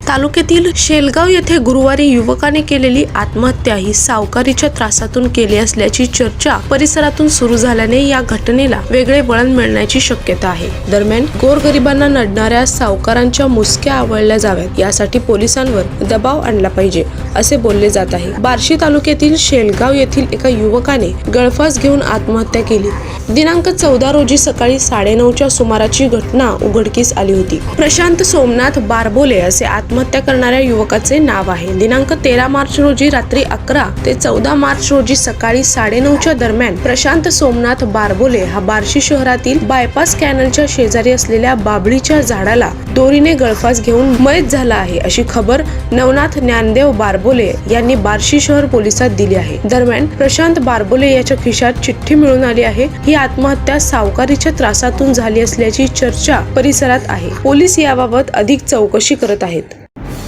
तालुक्यातील शेलगाव येथे गुरुवारी युवकाने केलेली आत्महत्या ही सावकारीच्या त्रासातून केली असल्याची चर्चा परिसरातून सुरू झाल्याने या घटनेला वेगळे वळण मिळण्याची शक्यता आहे. दरम्यान गोरगरिबांना नडणाऱ्या सावकारांच्या मुसक्या आवळल्या जाव्यात. यासाठी पोलिसांवर दबाव आणला पाहिजे असे बोलले जात आहे. बार्शी तालुक्यातील शेलगाव येथील एका युवकाने गळफास घेऊन आत्महत्या केली. दिनांक चौदा रोजी सकाळी साडेनऊच्या सुमाराची घटना उघडकीस आली होती. प्रशांत सोमनाथ बारबोले असे आत्महत्या करणाऱ्या युवकाचे नाव आहे. दिनांक तेरा मार्च रोजी रात्री अकरा ते चौदा मार्च रोजी सकाळी साडेनऊच्या दरम्यान प्रशांत सोमनाथ बारबोले हा बार्शी शहरातील बायपास कॅनलच्या शेजारी असलेल्या बाबळीच्या झाडाला दोरीने गळफास घेऊन मयत झाला आहे अशी खबर नवनाथ ज्ञानदेव बारबोले यांनी बार्शी शहर पोलिसात दिली आहे. दरम्यान प्रशांत बारबोले याच्या खिशात चिठ्ठी मिळून आली आहे. ही आत्महत्या सावकारीच्या त्रासातून झाली असल्याची चर्चा परिसरात आहे. पोलीस याबाबत अधिक चौकशी करत आहेत.